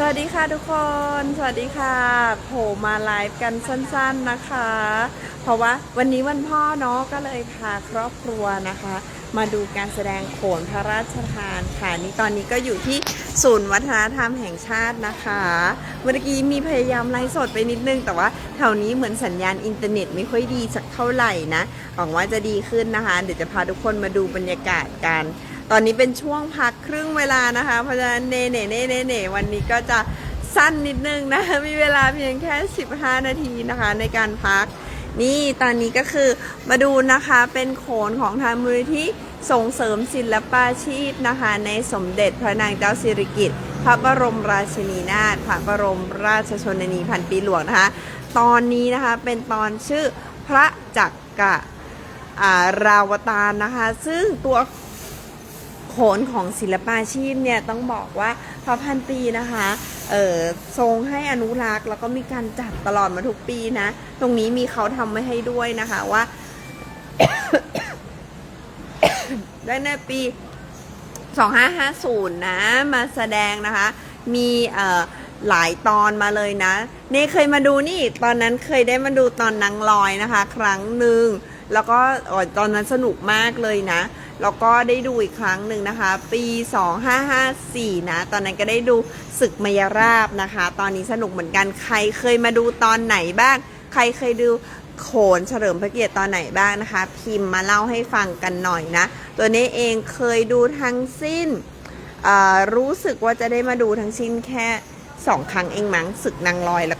สวัสดีค่ะทุกคน สวัสดีค่ะโผล่มาไลฟ์กันสั้นๆนะคะ เพราะว่าวันนี้วันพ่อเนาะก็เลยพาครอบครัวนะคะ มาดูการแสดงโขนพระราชทานค่ะนี่ตอนนี้ก็อยู่ที่ศูนย์วัฒนธรรมแห่งชาตินะคะเมื่อกี้มีพยายามไลฟ์สดไปนิดนึง แต่ว่าแถวนี้เหมือนสัญญาณอินเทอร์เน็ตไม่ค่อยดีสักเท่าไหร่นะหวังว่าจะดีขึ้นนะคะ เดี๋ยวจะพาทุกคนมาดูบรรยากาศกัน ตอนนี้เป็นช่วงพักครึ่งเวลานะคะ เพราะฉะนั้นเน่เน่เน่เน่เน่วันนี้ก็จะสั้นนิดนึงนะ มีเวลาเพียงแค่ 15 นาทีนะคะในการพัก นี่ตอนนี้ก็คือมาดูนะคะเป็นโขนของทางมูลนิธิส่งเสริมศิลปาชีพนะคะ ในสมเด็จพระนางเจ้าสิริกิติ์พระบรมราชินีนาถพระบรมราชชนนีพันปีหลวงนะคะ ตอนนี้นะคะเป็นตอนชื่อพระจักกะาราวตารนะคะ ซึ่งตัวโข ขนของศิลปาชีพเนี่ยต้องบอกว่าพระพันปีนะคะเออทรงให้อนุรักษ์แล้วก็มีการจัดตลอดมาทุกปีนะ ตรงนี้มีเขาทำไว้ให้ด้วยนะคะว่าได้ในปี 2550 นะ มาแสดงนะคะ มีเอ่อหลายตอนมาเลยนะ เน่เคยมาดูนี่ ตอนนั้นเคยได้มาดูตอนนางลอยนะคะ ครั้งหนึ่ง แล้วก็ตอนนั้นสนุกมากเลยนะ แล้วก็ได้ดูอีกครั้งหนึ่งนะคะ ปี 2554 นะ ตอนนั้นก็ได้ดูศึกมยราบนะคะ ตอนนี้สนุกเหมือนกันใครเคยมาดูตอนไหนบ้าง ใครเคยดูโขนเฉลิมพระเกียรติตอนไหนบ้างนะคะ พิมพ์มาเล่าให้ฟังกันหน่อยนะ ตัวนี้เองเคยดูทั้งสิ้น รู้สึกว่าจะได้มาดูทั้งสิ้นแค่สองครั้งเองมั้งศึกนางลอยแล้ว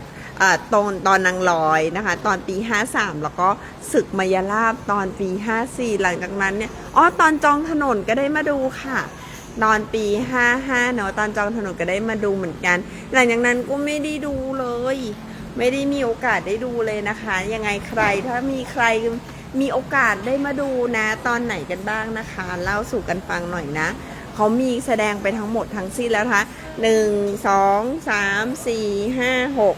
ตอนตอนนางลอยนะคะ ตอนปี 53 แล้วก็ศึกมายาลาบตอนปี 54 หลังจากนั้นเนี่ยอ๋อตอนจองถนนก็ได้มาดูค่ะตอนปี 55 เนาะตอนจองถนนก็ได้มาดูเหมือนกัน หลังจากนั้นก็ไม่ได้ดูเลย ไม่ได้มีโอกาสได้ดูเลยนะคะ ยังไงใครถ้ามีใครมีโอกาสได้มาดูนะ ตอนไหนกันบ้างนะคะ เล่าสู่กันฟังหน่อยนะ เขามีแสดงไปทั้งหมดทั้งสิ้นแล้วนะคะหนึ่งสองสามสี่ห้าหก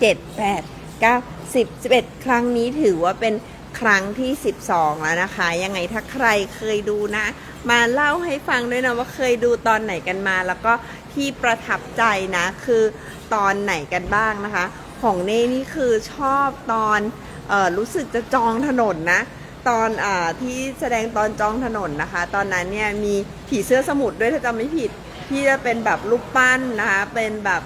เจ็ดแปดเก้าสิบสิบเอ็ดครั้งนี้ถือว่าเป็นครั้งที่สิบสองแล้วนะคะ ยังไงถ้าใครเคยดูนะ มาเล่าให้ฟังด้วยนะว่าเคยดูตอนไหนกันมา แล้วก็ที่ประทับใจนะคือตอนไหนกันบ้างนะคะ ของเน่นี่คือชอบตอนออรู้สึกจะจองถนนนะตอนอที่แสดงตอนจองถนนนะคะ ตอนนั้นเนี่ยมีผีเสื้อสมุทรด้วยถ้าจำไม่ผิด ที่จะเป็นแบบรูปปั้นนะคะ เป็นแบบ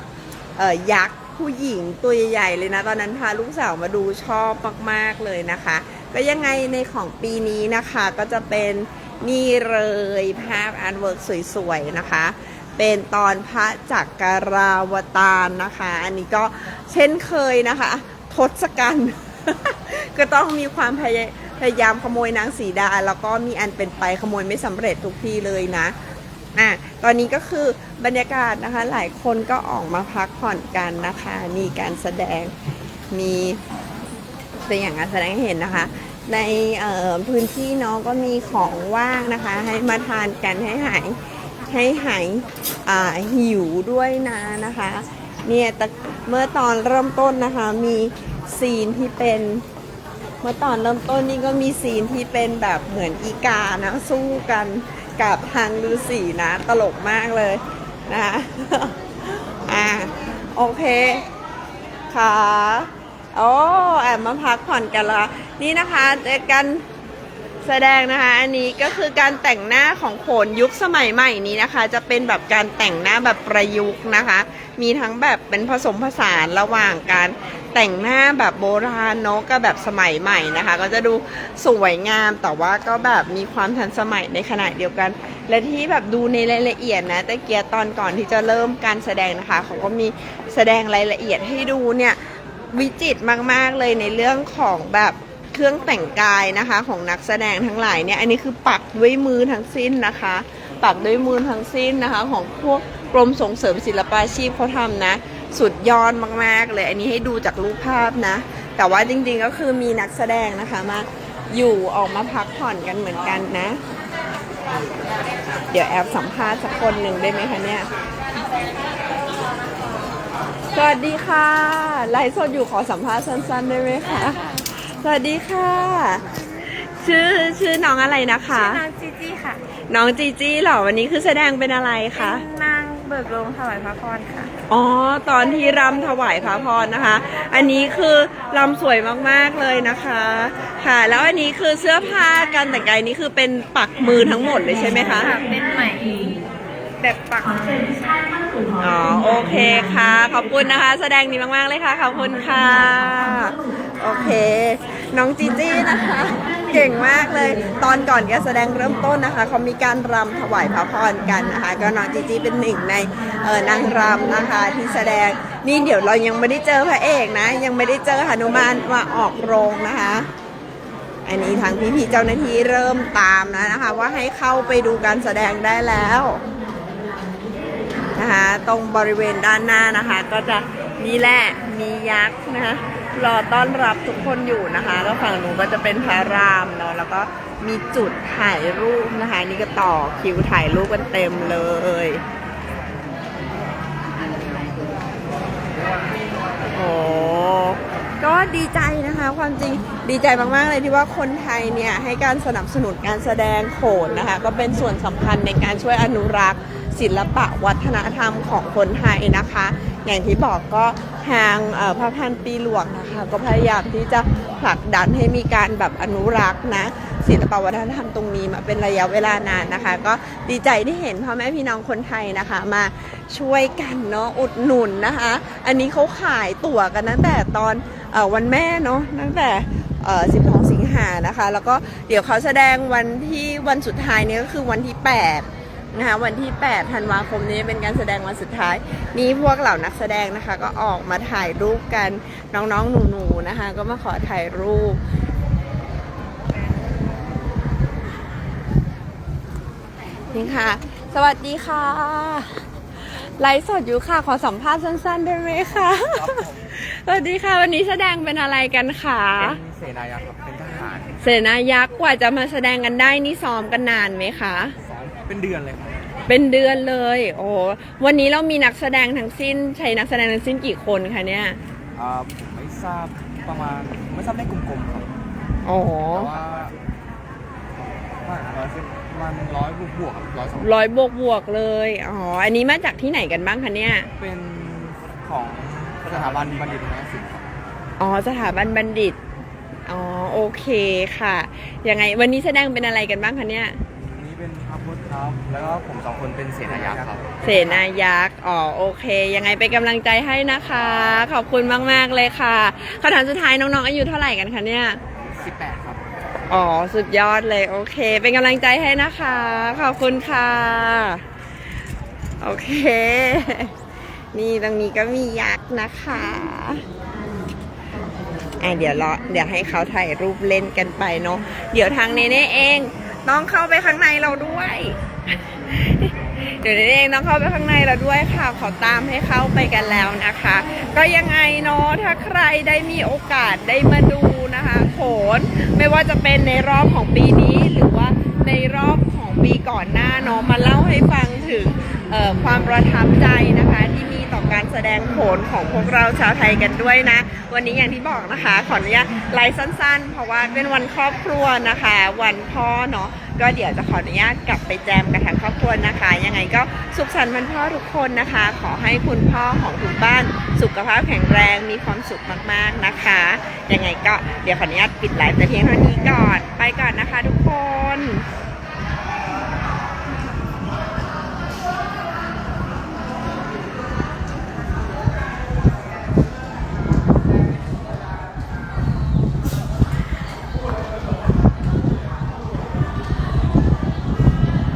ยักษ์ ผู้หญิงตัวใหญ่ๆเลยนะ ตอนนั้นพาลูกสาวมาดูชอบมากๆเลยนะคะ ก็ยังไงในของปีนี้นะคะก็จะเป็นนี่เลยภาพอาร์ตเวิร์กสวยๆนะคะ เป็นตอนพระจักรราวตารนะคะ อันนี้ก็เช่นเคยนะคะทศกัณฐ์ก็ต้องมีความพยาพยายามขโมยนางสีดา แล้วก็มีอันเป็นไปขโมยไม่สำเร็จทุกทีเลยนะ อะตอนนี้ก็คือบรรยากาศนะคะ หลายคนก็ออกมาพักผ่อนกันนะคะ มีการแสดงมีเป็นอย่างการแสดงให้เห็นนะคะ ในพื้นที่เนาะก็มีของว่างนะคะ ให้มาทานกันให้หายให้หายหิวด้วยนะนะคะเนี่ยเมื่อตอนเริ่มต้นนะคะมีซีนที่เป็น เมื่อตอนเริ่มต้นนี่ก็มีซีนที่เป็นแบบเหมือนอีกานะสู้กัน กับทางฤาษีนะ ตลกมากเลยนะคะอ่าโอเคค่ะโอ้แอบมาพักผ่อนกันละนี่นะคะเจอกัน แสดงนะคะ อันนี้ก็คือการแต่งหน้าของโขนยุคสมัยใหม่นี้นะคะ จะเป็นแบบการแต่งหน้าแบบประยุกต์นะคะ มีทั้งแบบเป็นผสมผสานระหว่างการแต่งหน้าแบบโบราณเนอะกับแบบสมัยใหม่นะคะ ก็จะดูสวยงามแต่ว่าก็แบบมีความทันสมัยในขณะเดียวกัน และที่แบบดูในรายละเอียดนะแต่เกียร์ตอนก่อนที่จะเริ่มการแสดงนะคะเขาก็มีแสดงรายละเอียดให้ดูเนี่ยวิจิตรมาก ๆ เลยในเรื่องของแบบ เครื่องแต่งกายนะคะของนักแสดงทั้งหลายเนี่ยอันนี้คือปักด้วยมือทั้งสิ้นนะคะ ปักด้วยมือทั้งสิ้นนะคะ ของพวกกรมส่งเสริมศิลปาชีพเขาทำนะ สุดยอดมากๆเลย อันนี้ให้ดูจากรูปภาพนะ แต่ว่าจริงๆก็คือมีนักแสดงนะคะมาอยู่ออกมาพักผ่อนกันเหมือนกันนะ เดี๋ยวแอบสัมภาษณ์สักคนหนึ่งได้ไหมคะเนี่ยสวัสดีค่ะไลฟ์สดอยู่ขอสัมภาษณ์สั้นๆได้ไหมคะ สวัสดีค่ะ ชื่อชื่อน้องอะไรนะคะนางจีจี้ค่ะ น้องจีจี้เหรอวันนี้คือแสดงเป็นอะไรคะเป็นนางเบิกโรงถวายพระพรค่ะ อ๋อ ตอนที่รำถวายพระพรนะคะ อันนี้คือรำสวยมากๆเลยนะคะ ค่ะ แล้วอันนี้คือเสื้อผ้าการแต่งกายนี้คือเป็นปักมือทั้งหมดเลยใช่ไหมคะค่ะเป็นไหมแบบปักอ๋อโอเคค่ะ ขอบคุณนะคะ แสดงดีมากๆเลยค่ะ ขอบคุณค่ะ โอเค น้องจีจี้นะคะ เก่งมากเลย ตอนก่อนการแสดงเริ่มต้นนะคะเขามีการรำถวายพระพรกันนะคะ ก็น้องจีจี้เป็นหนึ่งในเออนางรำนะคะที่แสดงนี่เดี๋ยวเรายังไม่ได้เจอพระเอกนะ ยังไม่ได้เจอหนุมานมาออกโรงนะคะ อันนี้ทางพี่ๆเจ้าหน้าที่เริ่มตามแล้วนะคะ ว่าให้เข้าไปดูการแสดงได้แล้วนะคะตรงบริเวณด้านหน้านะคะ ก็จะมีแหละมียักษ์นะคะ รอต้อนรับทุกคนอยู่นะคะแล้วฝั่งนู้นก็จะเป็นพระรามเนาะแล้วก็มีจุดถ่ายรูปนะคะ นี่ก็ต่อคิวถ่ายรูปกันเต็มเลยโอ้ก็ดีใจนะคะ ความจริงดีใจมากๆเลยที่ว่าคนไทยเนี่ยให้การสนับสนุนการแสดงโขนนะคะ ก็เป็นส่วนสำคัญในการช่วยอนุรักษ์ศิลปะวัฒนธรรมของคนไทยนะคะ อย่างที่บอกก็ ทางพระพันปีหลวงนะคะก็พยายามที่จะผลักดันให้มีการแบบอนุรักษ์นะศิลปวัฒนธรรมตรงนี้มาเป็นระยะเวลานานนะคะ ก็ดีใจที่เห็นพ่อแม่พี่น้องคนไทยนะคะ มาช่วยกันเนาะอุดหนุนนะคะ อันนี้เขาขายตั๋วกันตั้งแต่ตอนอวันแม่เนาะตั้งแต่12 สิงหานะคะ แล้วก็เดี๋ยวเขาแสดงวันที่วันสุดท้ายนี้ก็คือวันที่ 8 นะคะวันที่ 8 ธันวาคมนี้เป็นการแสดงวันสุดท้าย นี่พวกเหล่านักแสดงนะคะ ก็ออกมาถ่ายรูปกันน้องๆหนูๆนะคะ ก็มาขอถ่ายรูปนี่ค่ะ สวัสดีค่ะ ไลฟ์สดอยู่ค่ะ ขอสัมภาษณ์สั้นๆได้ไหมคะสวัสดีค่ะ วันนี้แสดงเป็นอะไรกันคะเป็นเสนายักษ์ครับเป็นทหาร เสนายักษ์กว่าจะมาแสดงกันได้นี่ซ้อมกันนานไหมคะซ้อม เป็นเดือนเลยครับเป็นเดือนเลย โอ้วันนี้เรามีนักแสดงทั้งสิ้น ใช้นักแสดงทั้งสิ้นกี่คนคะเนี่ยอ่าผมไม่ทราบประมาณไม่ทราบได้กลมๆครับอ๋อแต่ว่าว่าร้อยประมาณร้อยบวกๆครับร้อยสองร้อยบวกบวกๆเลยอ๋ออันนี้มาจากที่ไหนกันบ้างคะเนี่ย เป็นของสถาบันบัณฑิตนาฏศิลป์ครับอ๋อสถาบันบัณฑิต อ๋อโอเคค่ะ ยังไงวันนี้แสดงเป็นอะไรกันบ้างคะเนี่ย ครับ แล้วก็ผมสองคนเป็นเสนายักษ์ครับ เสนายักษ์อ๋อโอเค ยังไงเป็นกำลังใจให้นะคะ ขอบคุณมากๆเลยค่ะคำถามสุดท้ายน้องๆอายุเท่าไหร่กันคะเนี่ย 18 ครับ อ๋อ สุดยอดเลย โอเค เป็นกำลังใจให้นะคะ ขอบคุณค่ะ โอเค นี่ตรงนี้ก็มียักษ์นะคะอะเดี๋ยวรอเดี๋ยวให้เขาถ่ายรูปเล่นกันไปเนาะเดี๋ยวทางเนเน่เอง ต้องเข้าไปข้างในเราด้วย เดี๋ยวเนเน่เองต้องเข้าไปข้างในเราด้วยค่ะ ขอตามให้เข้าไปกันแล้วนะคะ ก็ยังไงเนาะถ้าใครได้มีโอกาสได้มาดูนะคะโขนไม่ว่าจะเป็นในรอบของปีนี้หรือว่าในรอบของปีก่อนหน้าเนาะมาเล่าให้ฟังถึงความประทับใจนะคะที่ ต่อการแสดงโขนของพวกเราชาวไทยกันด้วยนะ วันนี้อย่างที่บอกนะคะ ขออนุญาตไลฟ์สั้นๆ เพราะว่าเป็นวันครอบครัวนะคะ วันพ่อเนาะก็เดี๋ยวจะขออนุญาตกลับไปแจมกันทั้งครอบครัวนะคะ ยังไงก็สุขสันต์วันพ่อทุกคนนะคะ ขอให้คุณพ่อของทุกบ้าน สุขภาพแข็งแรงมีความสุขมากๆนะคะ ยังไงก็เดี๋ยวขออนุญาตปิดไลฟ์แต่เพียงเท่านี้ก่อน ไปก่อนนะคะทุกคน